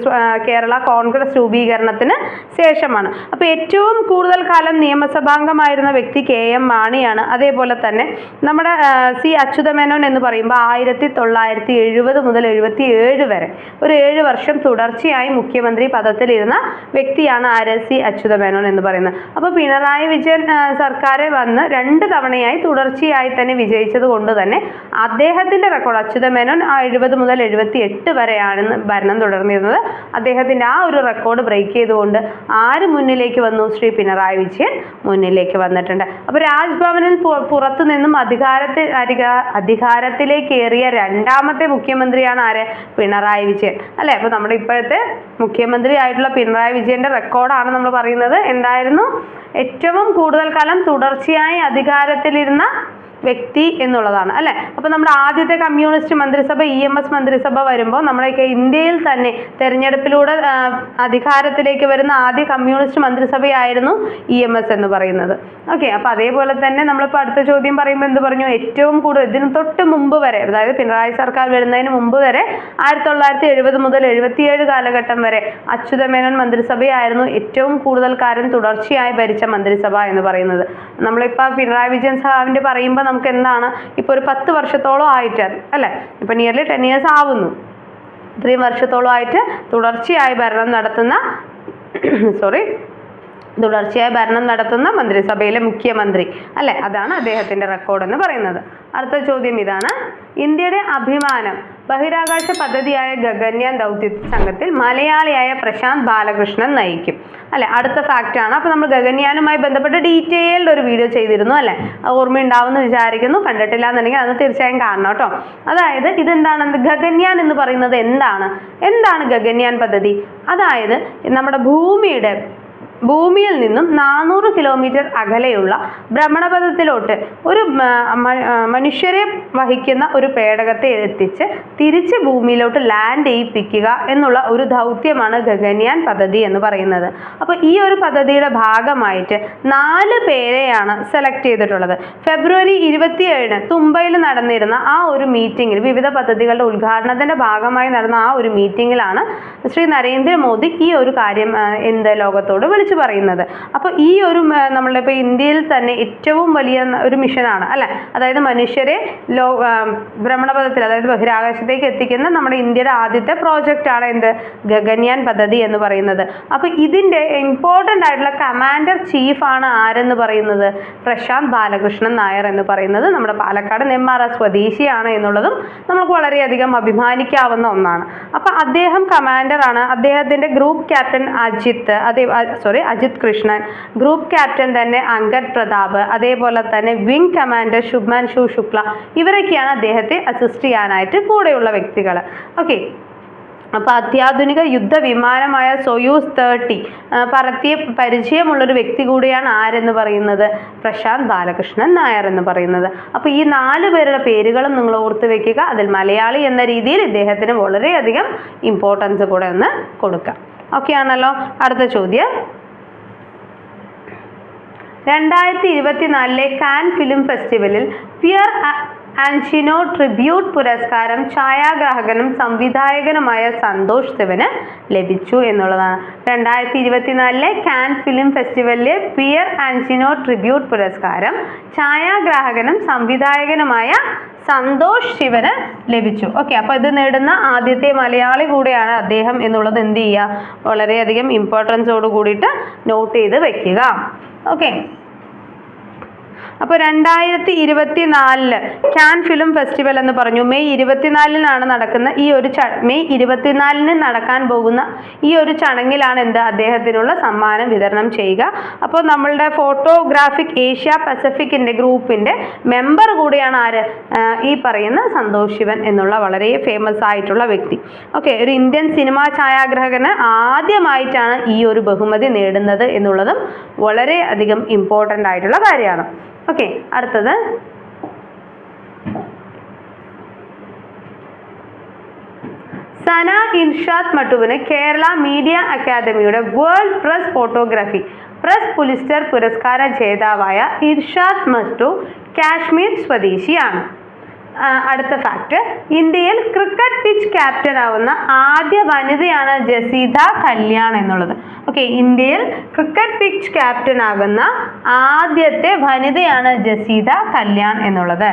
കേരള കോൺഗ്രസ് രൂപീകരണത്തിന് ശേഷമാണ്. അപ്പോൾ ഏറ്റവും കൂടുതൽ കാലം നിയമസഭാംഗമായിരുന്ന വ്യക്തി കെ എം മാണിയാണ്. അതേപോലെ തന്നെ നമ്മുടെ സി അച്യുതമേനോൻ എന്ന് പറയുമ്പോൾ ആയിരത്തി തൊള്ളായിരത്തി എഴുപത് മുതൽ എഴുപത്തി ഏഴ് വരെ ഒരു ഏഴ് വർഷം തുടർച്ചയായി മുഖ്യമന്ത്രി പദത്തിലിരുന്ന വ്യക്തിയാണ് ആര്? സി അച്യുതമേനോൻ എന്ന് പറയുന്നത്. അപ്പോൾ പിണറായി വിജയൻ സർക്കാർ വന്ന് രണ്ട് തവണയായി തുടർച്ചയായി തന്നെ വിജയിച്ചത് കൊണ്ട് തന്നെ അദ്ദേഹത്തിന്റെ റെക്കോർഡ് അച്യുതമേനോൻ എഴുപത് മുതൽ എഴുപത്തി എട്ട് വരെയാണ് ഭരണം തുടർന്നിരുന്നത്. അദ്ദേഹത്തിന്റെ ആ ഒരു റെക്കോർഡ് ബ്രേക്ക് ചെയ്തുകൊണ്ട് ആര് മുന്നിലേക്ക് വന്നു? ശ്രീ പിണറായി വിജയൻ മുന്നിലേക്ക് വന്നിട്ടുണ്ട്. അപ്പോൾ രാജ്ഭവനിൽ പുറത്തു നിന്നും അധികാരത്തിൽ അധികാ- അധികാരത്തിലേക്ക് ഏറിയ രണ്ടാമത്തെ മുഖ്യമന്ത്രിയാണ് ആര്? പിണറായി വിജയൻ. അല്ലേ? അപ്പോൾ നമ്മുടെ ഇപ്പോഴത്തെ മുഖ്യമന്ത്രി ആയിട്ടുള്ള പിണറായി വിജയന്റെ റെക്കോർഡാണ് നമ്മൾ പറയുന്നത്. എന്തായിരുന്നു? ഏറ്റവും കൂടുതൽ കാലം തുടർച്ചയായി അധികാരത്തിലിരുന്ന വ്യക്തി എന്നുള്ളതാണ് അല്ലേ? അപ്പോൾ നമ്മുടെ ആദ്യത്തെ കമ്മ്യൂണിസ്റ്റ് മന്ത്രിസഭ ഇ എം എസ് മന്ത്രിസഭ വരുമ്പോൾ നമ്മുടെയൊക്കെ ഇന്ത്യയിൽ തന്നെ തെരഞ്ഞെടുപ്പിലൂടെ അധികാരത്തിലേക്ക് വരുന്ന ആദ്യ കമ്മ്യൂണിസ്റ്റ് മന്ത്രിസഭയായിരുന്നു ഇ എം എസ് എന്ന് പറയുന്നത്. ഓക്കെ അപ്പോൾ അതേപോലെ തന്നെ നമ്മളിപ്പോൾ അടുത്ത ചോദ്യം പറയുമ്പോൾ എന്ത് പറഞ്ഞു? ഏറ്റവും കൂടുതൽ ഇതിന് തൊട്ട് മുമ്പ് വരെ അതായത് പിണറായി സർക്കാർ വരുന്നതിന് മുമ്പ് വരെ ആയിരത്തി തൊള്ളായിരത്തി എഴുപത് മുതൽ എഴുപത്തിയേഴ് കാലഘട്ടം വരെ അച്യുതമേനോൻ മന്ത്രിസഭയായിരുന്നു ഏറ്റവും കൂടുതൽ കാലം തുടർച്ചയായി ഭരിച്ച മന്ത്രിസഭ എന്ന് പറയുന്നത്. നമ്മളിപ്പോൾ പിണറായി വിജയൻ സാഹിബിന്റെ പറയുമ്പോൾ നമുക്ക് എന്താണ് ഇപ്പോൾ ഒരു പത്ത് വർഷത്തോളം ആയിട്ട് അല്ലേ? ഇപ്പോൾ നിയർലി ടെൻ ഇയേഴ്സ് ആവുന്നു. ഇത്രയും വർഷത്തോളമായിട്ട് തുടർച്ചയായി ഭരണം നടത്തുന്ന സോറി തുടർച്ചയായി ഭരണം നടത്തുന്ന മന്ത്രിസഭയിലെ മുഖ്യമന്ത്രി. അല്ലെ? അതാണ് അദ്ദേഹത്തിന്റെ റെക്കോർഡ് എന്ന് പറയുന്നത്. അടുത്ത ചോദ്യം ഇതാണ്. ഇന്ത്യയുടെ അഭിമാനം ബഹിരാകാശ പദ്ധതിയായ ഗഗൻയാൻ ദൗത്യ സംഘത്തിൽ മലയാളിയായ പ്രശാന്ത് ബാലകൃഷ്ണൻ നയിക്കും. അല്ലെ? അടുത്ത ഫാക്റ്റ് ആണ്. അപ്പോൾ നമ്മൾ ഗഗൻയാനുമായി ബന്ധപ്പെട്ട് ഡീറ്റെയിൽഡ് ഒരു വീഡിയോ ചെയ്തിരുന്നു അല്ലെ? ഓർമ്മയുണ്ടാവുമെന്ന് വിചാരിക്കുന്നു. കണ്ടിട്ടില്ല എന്നുണ്ടെങ്കിൽ അത് തീർച്ചയായും കാണണം കേട്ടോ. അതായത് ഇതെന്താണ്? ഗഗൻയാൻ എന്ന് പറയുന്നത് എന്താണ്? എന്താണ് ഗഗൻയാൻ പദ്ധതി? അതായത് നമ്മുടെ ഭൂമിയുടെ ഭൂമിയിൽ നിന്നും നാനൂറ് കിലോമീറ്റർ അകലെയുള്ള ഭ്രമണപഥത്തിലോട്ട് ഒരു മനുഷ്യരെ വഹിക്കുന്ന ഒരു പേടകത്തെ എത്തിച്ച് തിരിച്ച് ഭൂമിയിലോട്ട് ലാൻഡ് ചെയ്യിപ്പിക്കുക എന്നുള്ള ഒരു ദൗത്യമാണ് ഗഗന്യാൻ പദ്ധതി എന്ന് പറയുന്നത്. അപ്പോൾ ഈ ഒരു പദ്ധതിയുടെ ഭാഗമായിട്ട് നാല് പേരെയാണ് സെലക്ട് ചെയ്തിട്ടുള്ളത്. ഫെബ്രുവരി ഇരുപത്തിയേഴിന് തുമ്പയിൽ നടന്നിരുന്ന ആ ഒരു മീറ്റിംഗിൽ വിവിധ പദ്ധതികളുടെ ഉദ്ഘാടനത്തിന്റെ ഭാഗമായി നടന്ന ആ ഒരു മീറ്റിംഗിലാണ് ശ്രീ നരേന്ദ്രമോദി ഈ ഒരു കാര്യം എന്ത് ലോകത്തോട് വിളിച്ചു പറയുന്നത്. അപ്പോൾ ഈ ഒരു നമ്മളുടെ ഇപ്പോൾ ഇന്ത്യയിൽ തന്നെ ഏറ്റവും വലിയ ഒരു മിഷനാണ് അല്ലേ? അതായത് മനുഷ്യരെ ലോ ഭ്രമണപഥത്തിൽ അതായത് ബഹിരാകാശത്തേക്ക് എത്തിക്കുന്ന നമ്മുടെ ഇന്ത്യയുടെ ആദ്യത്തെ പ്രോജക്റ്റ് ആണ് എന്ത്? ഗഗന്യാൻ പദ്ധതി എന്ന് പറയുന്നത്. അപ്പോൾ ഇതിന്റെ ഇമ്പോർട്ടന്റ് ആയിട്ടുള്ള കമാൻഡർ ചീഫാണ് ആരെന്ന് പറയുന്നത്? പ്രശാന്ത് ബാലകൃഷ്ണൻ നായർ എന്ന് പറയുന്നത് നമ്മുടെ പാലക്കാട് നെമ്മാറ സ്വദേശിയാണ് എന്നുള്ളതും നമുക്ക് വളരെയധികം അഭിമാനിക്കാവുന്ന ഒന്നാണ്. അപ്പോൾ അദ്ദേഹം കമാൻഡറാണ് അദ്ദേഹത്തിന്റെ ഗ്രൂപ്പ് ക്യാപ്റ്റൻ അജിത്ത് അതേ sorry Ajith Krishnan group captain തന്നെ അങ്കദ് പ്രതാപ് അതേപോലെ തന്നെ വിംഗ് കമാൻഡർ ശുഭ്മാൻഷു ശുക്ല. ഇവരൊക്കെയാണ് അദ്ദേഹത്തെ അസിസ്റ്റ് ചെയ്യാനായിട്ട് കൂടെയുള്ള വ്യക്തികൾ ഓക്കെ അപ്പോൾ അത്യാധുനിക യുദ്ധവിമാനമായ സൊയൂസ് തേർട്ടി പറത്തിയ പരിചയമുള്ളൊരു വ്യക്തി കൂടിയാണ് ആരെന്ന് പറയുന്നത്? പ്രശാന്ത് ബാലകൃഷ്ണൻ നായർ എന്ന് പറയുന്നത്. അപ്പോൾ ഈ നാല് പേരുടെ പേരുകളും നിങ്ങൾ ഓർത്ത് വെക്കുക. അതിൽ മലയാളി എന്ന രീതിയിൽ ഇദ്ദേഹത്തിന് വളരെയധികം ഇമ്പോർട്ടൻസ് കൂടെ ഒന്ന് കൊടുക്കാം. ഓക്കെ ആണല്ലോ. അടുത്ത ചോദ്യം. രണ്ടായിരത്തി ഇരുപത്തിനാലിലെ കാൻ ഫിലിം ഫെസ്റ്റിവലിൽ പിയർ ആ- ആൻഷിനോ ട്രിബ്യൂട്ട് പുരസ്കാരം ഛായാഗ്രാഹകനും സംവിധായകനുമായ സന്തോഷ് ശിവന് ലഭിച്ചു എന്നുള്ളതാണ്. രണ്ടായിരത്തി ഇരുപത്തിനാലിലെ കാൻ ഫിലിം ഫെസ്റ്റിവലിലെ പിയർ ആൻഷിനോ ട്രിബ്യൂട്ട് പുരസ്കാരം ഛായാഗ്രാഹകനും സംവിധായകനുമായ സന്തോഷ് ശിവന് ലഭിച്ചു. ഓക്കെ അപ്പോൾ ഇത് നേടുന്ന ആദ്യത്തെ മലയാളി കൂടെയാണ് അദ്ദേഹം എന്നുള്ളത് എന്ത് ചെയ്യുക? വളരെയധികം ഇമ്പോർട്ടൻസോട് കൂടിയിട്ട് നോട്ട് ചെയ്ത് വെക്കുക. ഓക്കെ. അപ്പോൾ രണ്ടായിരത്തി ഇരുപത്തി നാലിൽ ക്യാൻ ഫിലിം ഫെസ്റ്റിവൽ എന്ന് പറഞ്ഞു. മെയ് ഇരുപത്തിനാലിനാണ് നടക്കുന്ന ഈ ഒരു ച മെയ് ഇരുപത്തിനാലിന് നടക്കാൻ പോകുന്ന ഈ ഒരു ചടങ്ങിലാണ് എന്ത് അദ്ദേഹത്തിനുള്ള സമ്മാനം വിതരണം ചെയ്യുക. അപ്പോൾ നമ്മളുടെ ഫോട്ടോഗ്രാഫിക് ഏഷ്യ പസഫിക്കിന്റെ ഗ്രൂപ്പിന്റെ മെമ്പർ കൂടിയാണ് ആര്? ഈ പറയുന്ന സന്തോഷ് ശിവൻ എന്നുള്ള വളരെ ഫേമസ് ആയിട്ടുള്ള വ്യക്തി. ഓക്കെ ഒരു ഇന്ത്യൻ സിനിമാ ഛായാഗ്രഹകന് ആദ്യമായിട്ടാണ് ഈ ഒരു ബഹുമതി നേടുന്നത് എന്നുള്ളതും വളരെ അധികം ഇമ്പോർട്ടന്റ് ആയിട്ടുള്ള കാര്യമാണ്. ഓക്കെ അടുത്തത്. സന ഇൻഷാദ് മട്ടുവിന് കേരള മീഡിയ അക്കാദമിയുടെ world press photography press Pulitzer പുരസ്കാര ജേതാവായ ഇർഷാദ് മട്ടു കാശ്മീർ സ്വദേശിയാണ്. അടുത്ത ഫാക്ട് ഇന്ത്യയിൽ ക്രിക്കറ്റ് പിച്ച് ക്യാപ്റ്റൻ ആവുന്ന ആദ്യ വനിതയാണ് ജസീത കല്യാൺ എന്നുള്ളത്. ഓക്കെ ഇന്ത്യയിൽ ക്രിക്കറ്റ് പിച്ച് ക്യാപ്റ്റൻ ആകുന്ന ആദ്യത്തെ വനിതയാണ് ജസീത കല്യാൺ എന്നുള്ളത്.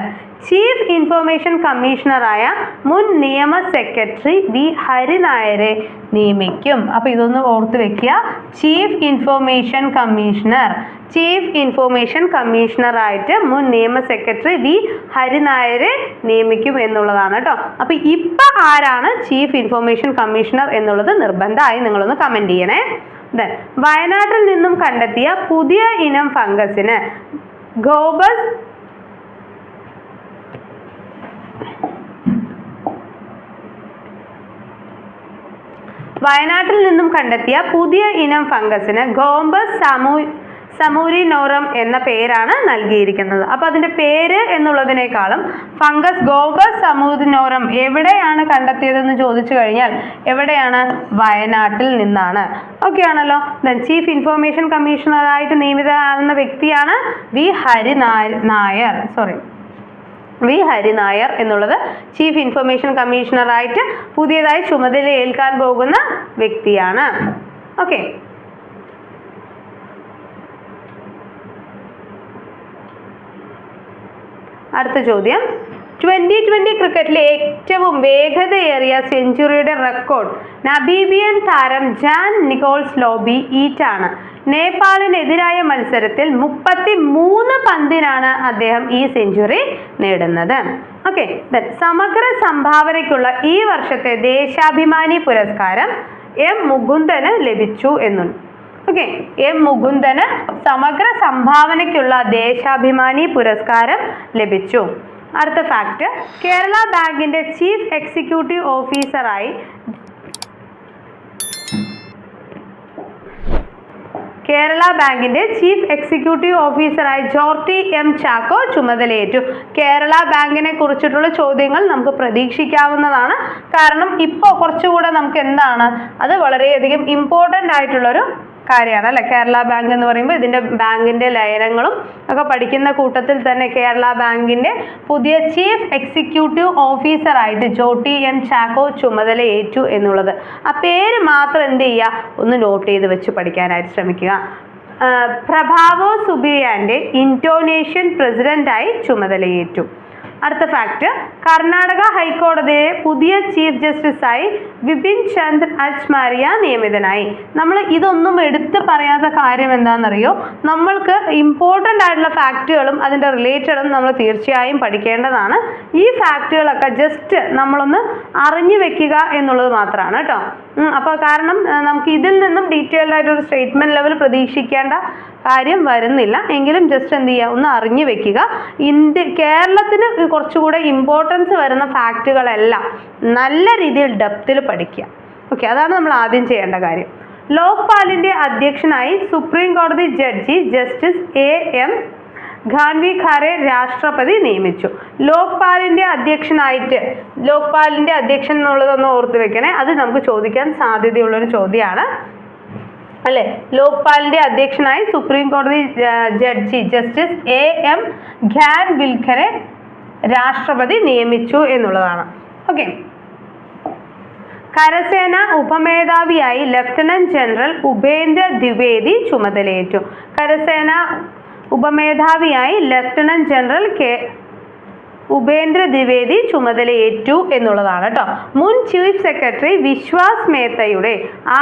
ചീഫ് ഇൻഫർമേഷൻ കമ്മീഷണറായ മുൻ നിയമ സെക്രട്ടറി വി ഹരിനായരെ നിയമിക്കും. അപ്പോൾ ഇതൊന്ന് ഓർത്ത് വെക്കുക. Chief information commissioner chief information കമ്മീഷണറായിട്ട് മുൻ നിയമ സെക്രട്ടറി വി ഹരിനായരെ നിയമിക്കും എന്നുള്ളതാണ് കേട്ടോ. അപ്പോൾ ഇപ്പം ആരാണ് ചീഫ് ഇൻഫർമേഷൻ കമ്മീഷണർ എന്നുള്ളത് നിർബന്ധമായി നിങ്ങളൊന്ന് കമന്റ് ചെയ്യണേ. Then, വയനാട്ടിൽ നിന്നും കണ്ടെത്തിയ പുതിയ ഇനം ഫംഗസിന് ഗോബസ് വയനാട്ടിൽ നിന്നും കണ്ടെത്തിയ പുതിയ ഇനം ഫംഗസിന് ഗോംബസ് സമൂ സമൂരിനോറം എന്ന പേരാണ് നൽകിയിരിക്കുന്നത്. അപ്പോൾ അതിന്റെ പേര് എന്നുള്ളതിനേക്കാളും ഫംഗസ് ഗോബസ് സമൂരിനോറം എവിടെയാണ് കണ്ടെത്തിയതെന്ന് ചോദിച്ചു കഴിഞ്ഞാൽ എവിടെയാണ്? വയനാട്ടിൽ നിന്നാണ്. ഓക്കെ ആണല്ലോ. ചീഫ് ഇൻഫോർമേഷൻ കമ്മീഷണറായിട്ട് നിയമിതനാകുന്ന വ്യക്തിയാണ് V Hari Nair. Sorry V Hari Nair എന്നുള്ളത് ചീഫ് ഇൻഫർമേഷൻ കമ്മീഷണറായിട്ട് പുതിയതായി ചുമതല ഏൽക്കാൻ പോകുന്ന വ്യക്തിയാണ്. ഓക്കെ അടുത്ത ചോദ്യം. ട്വന്റി ട്വന്റി ക്രിക്കറ്റിലെ ഏറ്റവും വേഗതയേറിയ സെഞ്ചുറിയുടെ റെക്കോർഡ് നബീബിയൻ താരം ജാൻ നിക്കോൾസ് ലോബി ഈറ്റാണ്. നേപ്പാളിനെതിരായ മത്സരത്തിൽ മുപ്പത്തി മൂന്ന് പന്തിനാണ് അദ്ദേഹം ഈ സെഞ്ചുറി നേടുന്നത്. ഓക്കെ സമഗ്ര സംഭാവനയ്ക്കുള്ള ഈ വർഷത്തെ ദേശാഭിമാനി പുരസ്കാരം എം മുകുന്ദന് ലഭിച്ചു എന്നുണ്ട് ഓക്കെ എം മുകുന്ദന് സമഗ്ര സംഭാവനയ്ക്കുള്ള ദേശാഭിമാനി പുരസ്കാരം ലഭിച്ചു. അടുത്ത ഫാക്ട് കേരള ബാങ്കിന്റെ ചീഫ് എക്സിക്യൂട്ടീവ് ഓഫീസറായി കേരള ബാങ്കിന്റെ ചീഫ് എക്സിക്യൂട്ടീവ് ഓഫീസറായി ജോർട്ടി എം ചാക്കോ ചുമതലയേറ്റു. കേരള ബാങ്കിനെ കുറിച്ചിട്ടുള്ള ചോദ്യങ്ങൾ നമുക്ക് പ്രതീക്ഷിക്കാവുന്നതാണ്. കാരണം ഇപ്പോൾ കുറച്ചുകൂടെ നമുക്ക് എന്താണ്? അത് വളരെയധികം ഇമ്പോർട്ടന്റ് ആയിട്ടുള്ളൊരു കാര്യമാണ് അല്ലെ? കേരള ബാങ്ക് എന്ന് പറയുമ്പോൾ ഇതിന്റെ ബാങ്കിന്റെ ലയനങ്ങളും ഒക്കെ പഠിക്കുന്ന കൂട്ടത്തിൽ തന്നെ കേരള ബാങ്കിന്റെ പുതിയ ചീഫ് എക്സിക്യൂട്ടീവ് ഓഫീസറായിട്ട് ജോട്ടി എം ചാക്കോ ചുമതല ഏറ്റു എന്നുള്ളത്. ആ പേര് മാത്രം എന്ത് ചെയ്യുക ഒന്ന് നോട്ട് ചെയ്ത് വെച്ച് പഠിക്കാനായിട്ട് ശ്രമിക്കുക. പ്രഭാവോ സുബിയാന്റെ ഇൻഡോനേഷ്യൻ പ്രസിഡന്റായി ചുമതലയേറ്റു. അടുത്ത ഫാക്ട് കർണാടക ഹൈക്കോടതിയെ പുതിയ ചീഫ് ജസ്റ്റിസായി വിപിൻ ചന്ദ് അജ്മാരിയ നിയമിതനായി. നമ്മൾ ഇതൊന്നും എടുത്ത് പറയാത്ത കാര്യം എന്താണെന്നറിയോ? നമ്മൾക്ക് ഇമ്പോർട്ടന്റ് ആയിട്ടുള്ള ഫാക്റ്റുകളും അതിന്റെ റിലേറ്റഡും നമ്മൾ തീർച്ചയായും പഠിക്കേണ്ടതാണ്. ഈ ഫാക്റ്റുകളൊക്കെ ജസ്റ്റ് നമ്മളൊന്ന് അറിഞ്ഞു വെക്കുക എന്നുള്ളത് മാത്രമാണ് കേട്ടോ. അപ്പോൾ കാരണം നമുക്ക് ഇതിൽ നിന്നും ഡീറ്റെയിൽഡ് ആയിട്ടൊരു സ്റ്റേറ്റ്മെന്റ് ലെവൽ പ്രതീക്ഷിക്കേണ്ട കാര്യം വരുന്നില്ല. എങ്കിലും ജസ്റ്റ് എന്ത് ചെയ്യുക? ഒന്ന് അറിഞ്ഞു വെക്കുക. ഇന്ത്യ കേരളത്തിന് കുറച്ചുകൂടെ ഇമ്പോർട്ടൻസ് വരുന്ന ഫാക്റ്റുകളെല്ലാം നല്ല രീതിയിൽ ഡെപ്തിൽ പഠിക്കുക. ഓക്കെ അതാണ് നമ്മൾ ആദ്യം ചെയ്യേണ്ട കാര്യം. ലോക്പാലിന്റെ അധ്യക്ഷനായി സുപ്രീം കോടതി judge justice A M Khanwilkar രാഷ്ട്രപതി നിയമിച്ചു. ലോക്പാലിന്റെ അധ്യക്ഷനായിട്ട് ലോക്പാലിന്റെ അധ്യക്ഷൻ എന്നുള്ളതൊന്ന് ഓർത്ത് വെക്കണേ. അത് നമുക്ക് ചോദിക്കാൻ സാധ്യതയുള്ളൊരു ചോദ്യമാണ്. അല്ലെ? ലോക്പാലിന്റെ അധ്യക്ഷനായി സുപ്രീം കോടതി judge justice A M Khanwilkar രാഷ്ട്രപതി നിയമിച്ചു എന്നുള്ളതാണ്. ഓക്കെ. കരസേന ഉപമേധാവിയായി ലഫ്റ്റനന്റ് ജനറൽ ഉപേന്ദ്ര ദ്വിവേദി ചുമതലയേറ്റു. കരസേന ഉപമേധാവിയായി lieutenant general K Upendra Dwivedi ചുമതലയേറ്റു എന്നുള്ളതാണ് കേട്ടോ. മുൻ ചീഫ് സെക്രട്ടറി വിശ്വാസ് മേത്തയുടെ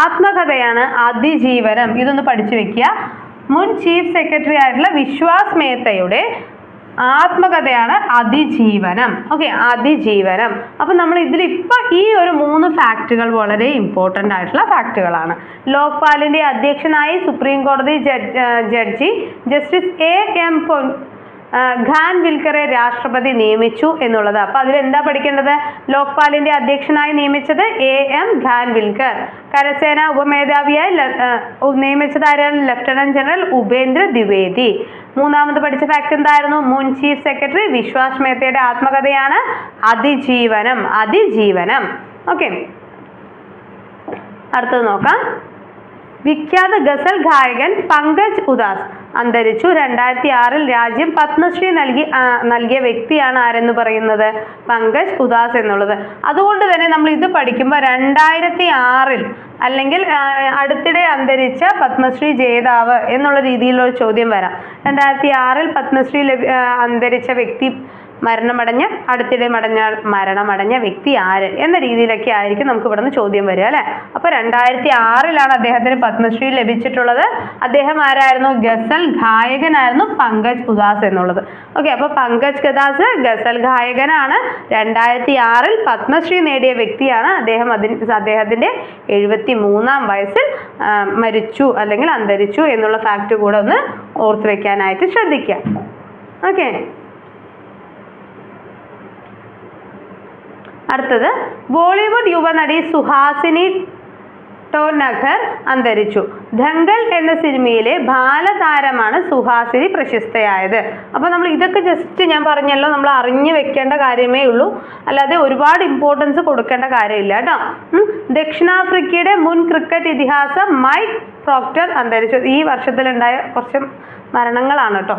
ആത്മകഥയാണ് അതിജീവനം. ഇതൊന്ന് പഠിച്ചു വെക്കുക. മുൻ ചീഫ് സെക്രട്ടറി ആയിട്ടുള്ള വിശ്വാസ് മേത്തയുടെ ആത്മകഥയാണ് അതിജീവനം. ഓക്കെ അതിജീവനം. അപ്പം നമ്മൾ ഇതിൽ ഇപ്പം ഈ ഒരു മൂന്ന് ഫാക്റ്റുകൾ വളരെ ഇമ്പോർട്ടന്റ് ആയിട്ടുള്ള ഫാക്റ്റുകളാണ്. ലോക്പാലിന്റെ അധ്യക്ഷനായി സുപ്രീം കോടതി judge justice A M Khanwilkar രാഷ്ട്രപതി നിയമിച്ചു എന്നുള്ളത്. അപ്പൊ അതിൽ എന്താ പഠിക്കേണ്ടത്? ലോക്പാലിന്റെ അധ്യക്ഷനായി നിയമിച്ചത് എ എം ഖാൻ വിൽക്കർ. കരസേന ഉപമേധാവിയായി നിയമിച്ചത് ആരാണ്? Lieutenant general Upendra Dwivedi. മൂന്നാമത് പഠിച്ച ഫാക്ട് എന്തായിരുന്നു? മുൻ ചീഫ് സെക്രട്ടറി വിശ്വാസ് മേത്തയുടെ ആത്മകഥയാണ് അതിജീവനം. അതിജീവനം. ഓക്കെ അടുത്തത് നോക്കാം. വിഖ്യാത ഗസൽ ഗായകൻ പങ്കജ് ഉദാസ്. അന്തരിച്ചു. രണ്ടായിരത്തി ആറിൽ രാജ്യം പത്മശ്രീ നൽകി നൽകിയ വ്യക്തിയാണ് ആരെന്ന് പറയുന്നത്? പങ്കജ് ഉദാസ് എന്നുള്ളത്. അതുകൊണ്ട് തന്നെ നമ്മൾ ഇത് പഠിക്കുമ്പോൾ രണ്ടായിരത്തി ആറിൽ അല്ലെങ്കിൽ അടുത്തിടെ അന്തരിച്ച പത്മശ്രീ ജേതാവ് എന്നുള്ള രീതിയിലുള്ള ചോദ്യം വരാം. രണ്ടായിരത്തി ആറിൽ പത്മശ്രീ അന്തരിച്ച വ്യക്തി മരണമടഞ്ഞ അടുത്തിടെ മടഞ്ഞ മരണമടഞ്ഞ വ്യക്തി ആര് എന്ന രീതിയിലൊക്കെ ആയിരിക്കും നമുക്ക് ഇവിടെ നിന്ന് ചോദ്യം വരിക അല്ലെ? അപ്പൊ രണ്ടായിരത്തി ആറിലാണ് അദ്ദേഹത്തിന് പത്മശ്രീ ലഭിച്ചിട്ടുള്ളത്. അദ്ദേഹം ആരായിരുന്നു? ഗസൽ ഗായകനായിരുന്നു പങ്കജ് ഉദാസ് എന്നുള്ളത്. ഓക്കെ അപ്പൊ പങ്കജ് ഗദാസ് ഗസൽ ഗായകനാണ്. രണ്ടായിരത്തി ആറിൽ പത്മശ്രീ നേടിയ വ്യക്തിയാണ് അദ്ദേഹം. അതിന് അദ്ദേഹത്തിന്റെ എഴുപത്തി മൂന്നാം വയസ്സിൽ മരിച്ചു അല്ലെങ്കിൽ അന്തരിച്ചു എന്നുള്ള ഫാക്ട് കൂടെ ഒന്ന് ഓർത്തു വെക്കാനായിട്ട് ശ്രദ്ധിക്കുക. ഓക്കെ. അടുത്തത് ബോളിവുഡ് യുവനടി സുഹാസിനി ടോനഗർ അന്തരിച്ചു. ദംഗൽ എന്ന സിനിമയിലെ ബാലതാരമാണ് സുഹാസിനി പ്രശസ്തയായത്. അപ്പോൾ നമ്മൾ ഇതൊക്കെ ജസ്റ്റ് ഞാൻ പറഞ്ഞല്ലോ നമ്മൾ അറിഞ്ഞു വെക്കേണ്ട കാര്യമേ ഉള്ളൂ. അല്ലാതെ ഒരുപാട് ഇമ്പോർട്ടൻസ് കൊടുക്കേണ്ട കാര്യമില്ല കേട്ടോ. ദക്ഷിണാഫ്രിക്കയുടെ മുൻ ക്രിക്കറ്റ് ഇതിഹാസം മൈക്ക് പ്രോക്ടർ അന്തരിച്ചു. ഈ വർഷത്തിലുണ്ടായ കുറച്ച് മരണങ്ങളാണ് കേട്ടോ.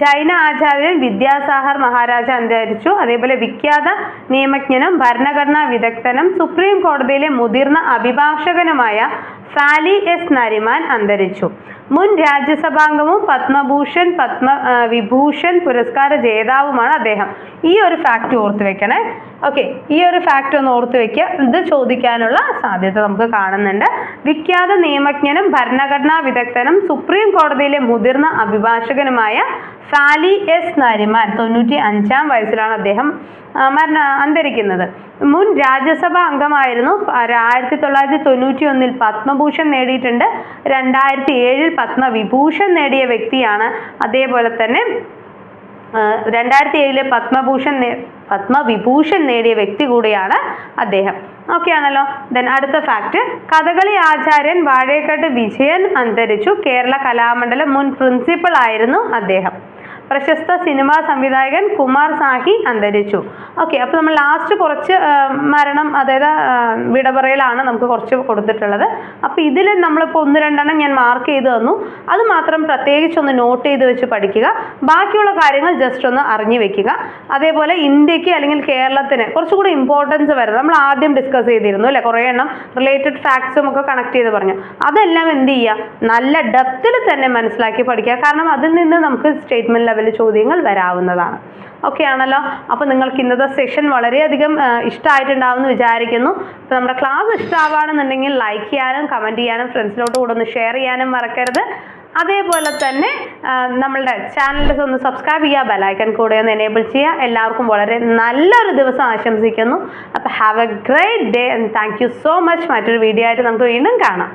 ജൈന ആചാര്യൻ വിദ്യാസാഹർ മഹാരാജ അന്തരിച്ചു. അതേപോലെ വിഖ്യാത നിയമജ്ഞനും ഭരണഘടനാ വിദഗ്ധനും സുപ്രീം കോടതിയിലെ മുതിർന്ന അഭിഭാഷകനുമായ ഫാലി എസ് നരിമാൻ അന്തരിച്ചു. മുൻ രാജ്യസഭാംഗവും പത്മഭൂഷൺ പത്മ വിഭൂഷൺ പുരസ്കാര ജേതാവുമാണ് അദ്ദേഹം. ഈ ഒരു ഫാക്റ്റ് ഓർത്ത് വെക്കണേ. ഓക്കെ ഈ ഒരു ഫാക്റ്റ് ഒന്ന് ഓർത്ത് വെക്കുക ഇത് ചോദിക്കാനുള്ള സാധ്യത നമുക്ക് കാണുന്നുണ്ട്. വിഖ്യാത നിയമജ്ഞനും ഭരണഘടനാ വിദഗ്ധനും സുപ്രീം കോടതിയിലെ മുതിർന്ന അഭിഭാഷകനുമായ ഫാലി എസ് നരിമാൻ തൊണ്ണൂറ്റി അഞ്ചാം വയസ്സിലാണ് അദ്ദേഹം മരണ അന്തരിക്കുന്നത്. മുൻ രാജ്യസഭാ അംഗമായിരുന്നു. ആയിരത്തി തൊള്ളായിരത്തി തൊണ്ണൂറ്റി ഒന്നിൽ പത്മഭൂഷൺ നേടിയിട്ടുണ്ട്. രണ്ടായിരത്തി ഏഴിൽ പത്മവിഭൂഷൺ നേടിയ വ്യക്തിയാണ് അതേപോലെ തന്നെ രണ്ടായിരത്തി ഏഴിലെ പത്മഭൂഷൺ പത്മവിഭൂഷൺ നേടിയ വ്യക്തി കൂടിയാണ് അദ്ദേഹം. ഓക്കെ ആണല്ലോ ദെൻ അടുത്ത ഫാക്ട്. കഥകളി ആചാര്യൻ വാഴേക്കാട്ട് വിജയൻ അന്തരിച്ചു. കേരള കലാമണ്ഡലം മുൻ പ്രിൻസിപ്പൾ ആയിരുന്നു അദ്ദേഹം. പ്രശസ്ത സിനിമാ സംവിധായകൻ കുമാർ സാഹി അന്തരിച്ചു. ഓക്കെ അപ്പോൾ നമ്മൾ ലാസ്റ്റ് കുറച്ച് മരണം അതായത് വിടപറയിലാണ് നമുക്ക് കുറച്ച് കൊടുത്തിട്ടുള്ളത്. അപ്പോൾ ഇതിൽ നമ്മളിപ്പോൾ ഒന്ന് രണ്ടെണ്ണം ഞാൻ മാർക്ക് ചെയ്ത് തന്നു. അത് മാത്രം പ്രത്യേകിച്ച് ഒന്ന് നോട്ട് ചെയ്ത് വെച്ച് പഠിക്കുക. ബാക്കിയുള്ള കാര്യങ്ങൾ ജസ്റ്റ് ഒന്ന് അറിഞ്ഞു വെക്കുക. അതേപോലെ ഇന്ത്യയ്ക്ക് അല്ലെങ്കിൽ കേരളത്തിന് കുറച്ചുകൂടി ഇമ്പോർട്ടൻസ് വരുന്നത് നമ്മൾ ആദ്യം ഡിസ്കസ് ചെയ്തിരുന്നു അല്ലേ? കുറേ എണ്ണം റിലേറ്റഡ് ഫാക്ട്സും ഒക്കെ കണക്ട് ചെയ്ത് പറഞ്ഞു. അതെല്ലാം എന്ത് ചെയ്യുക? നല്ല ഡെപ്തിൽ തന്നെ മനസ്സിലാക്കി പഠിക്കുക. കാരണം അതിൽ നിന്ന് നമുക്ക് സ്റ്റേറ്റ്മെന്റ് ലെവലിൽ ചോദ്യങ്ങൾ വരാവുന്നതാണ്. ഓക്കെ ആണല്ലോ? അപ്പോൾ നിങ്ങൾക്ക് ഇന്നത്തെ സെഷൻ വളരെയധികം ഇഷ്ടമായിട്ടുണ്ടാവുമെന്ന് വിചാരിക്കുന്നു. അപ്പോൾ നമ്മുടെ ക്ലാസ് ഇഷ്ടമാവുകയാണെന്നുണ്ടെങ്കിൽ ലൈക്ക് ചെയ്യാനും കമന്റ് ചെയ്യാനും ഫ്രണ്ട്സിനോട് കൂടെ ഒന്ന് ഷെയർ ചെയ്യാനും മറക്കരുത്. അതേപോലെ തന്നെ നമ്മളുടെ ചാനലിൽ ഒന്ന് സബ്സ്ക്രൈബ് ചെയ്യുക ബെലൈക്കൺ കൂടെ ഒന്ന് എനേബിൾ ചെയ്യുക. എല്ലാവർക്കും വളരെ നല്ലൊരു ദിവസം ആശംസിക്കുന്നു. അപ്പോൾ have a great day and thank you so much മറ്റൊരു വീഡിയോ ആയിട്ട് നമുക്ക് വീണ്ടും കാണാം.